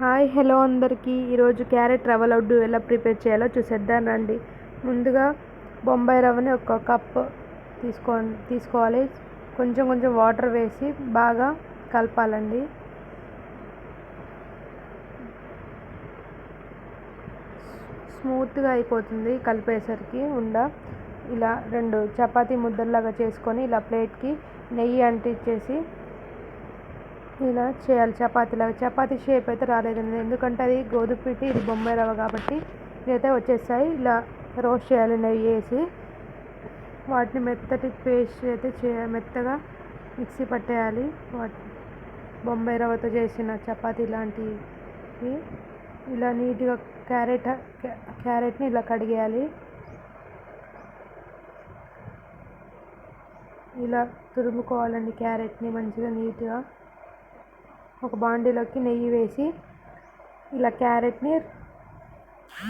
Hi hello అందరికీ. ఈరోజు carrot రవ్వ లడ్డు ఎలా ప్రిపేర్ చేయాలో చూసేద్దాం రండి. ముందుగా బొంబాయి రవ్వని ఒక కప్ తీసుకో తీసుకోవాలి. కొంచెం కొంచెం వాటర్ వేసి బాగా కలపాలండి. స్మూత్గా అయిపోతుంది కలిపేసరికి ఉండ. ఇలా రెండు చపాతీ ముద్దలాగా చేసుకొని ఇలా ప్లేట్కి నెయ్యి అంటించేసి ఇలా చేయాలి. చపాతీలాగా చపాతీ షేప్ అయితే రాలేదండి ఎందుకంటే అది గోధుమ పిండి ఇది బొంబాయి రవ్వ కాబట్టి ఇదైతే వచ్చేస్తాయి ఇలా రోస్ట్ చేయాలి నెయ్యి వేసి. వాటిని మెత్తటి పేస్ట్ అయితే చేయాలి మెత్తగా మిక్సీ పట్టేయాలి. వాటి బొంబాయి రవ్వతో చేసిన చపాతీ లాంటివి. ఇలా నీట్గా క్యారెట్ క్యారెట్ని ఇలా కడిగేయాలి. ఇలా తురుముకోవాలండి క్యారెట్ని మంచిగా నీట్గా. ఒక బాండీలోకి నెయ్యి వేసి ఇలా క్యారెట్ని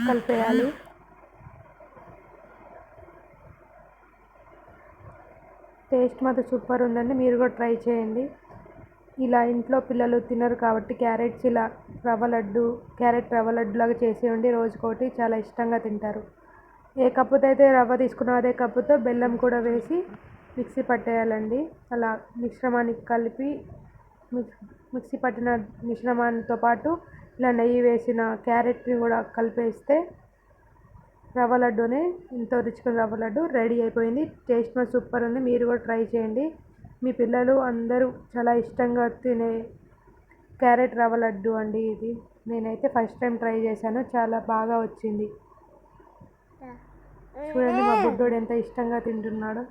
కలిపేయాలి. టేస్ట్ మాత్రం సూపర్ ఉందండి. మీరు కూడా ట్రై చేయండి. ఇలా ఇంట్లో పిల్లలు తినరు కాబట్టి క్యారెట్స్ ఇలా రవ్వ లడ్డు క్యారెట్ రవ్వ లడ్డు లాగా చేసేయండి రోజుకోటి చాలా ఇష్టంగా తింటారు. ఏ కప్పుతో అయితే రవ్వ తీసుకున్న అదే కప్పుతో బెల్లం కూడా వేసి మిక్సీ పట్టేయాలండి. అలా మిశ్రమానికి కలిపి మిక్సీ పట్టిన మిశ్రమానితో పాటు ఇలా నెయ్యి వేసిన క్యారెట్ని కూడా కలిపేస్తే రవ్వ లడ్డూని ఎంతో రుచిగా రవ్వ లడ్డు రెడీ అయిపోయింది. టేస్ట్ మాత్రం సూపర్ ఉంది. మీరు కూడా ట్రై చేయండి. మీ పిల్లలు అందరూ చాలా ఇష్టంగా తినే క్యారెట్ రవ్వ లడ్డు అండి ఇది. నేనైతే ఫస్ట్ టైం ట్రై చేశాను. చాలా బాగా వచ్చింది. చూడండి మా బుడ్డోడు ఎంత ఇష్టంగా తింటున్నాడో.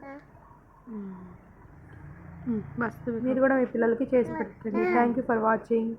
మీరు కూడా మీ పిల్లలకి చేసి పెట్టండి. Thank you for watching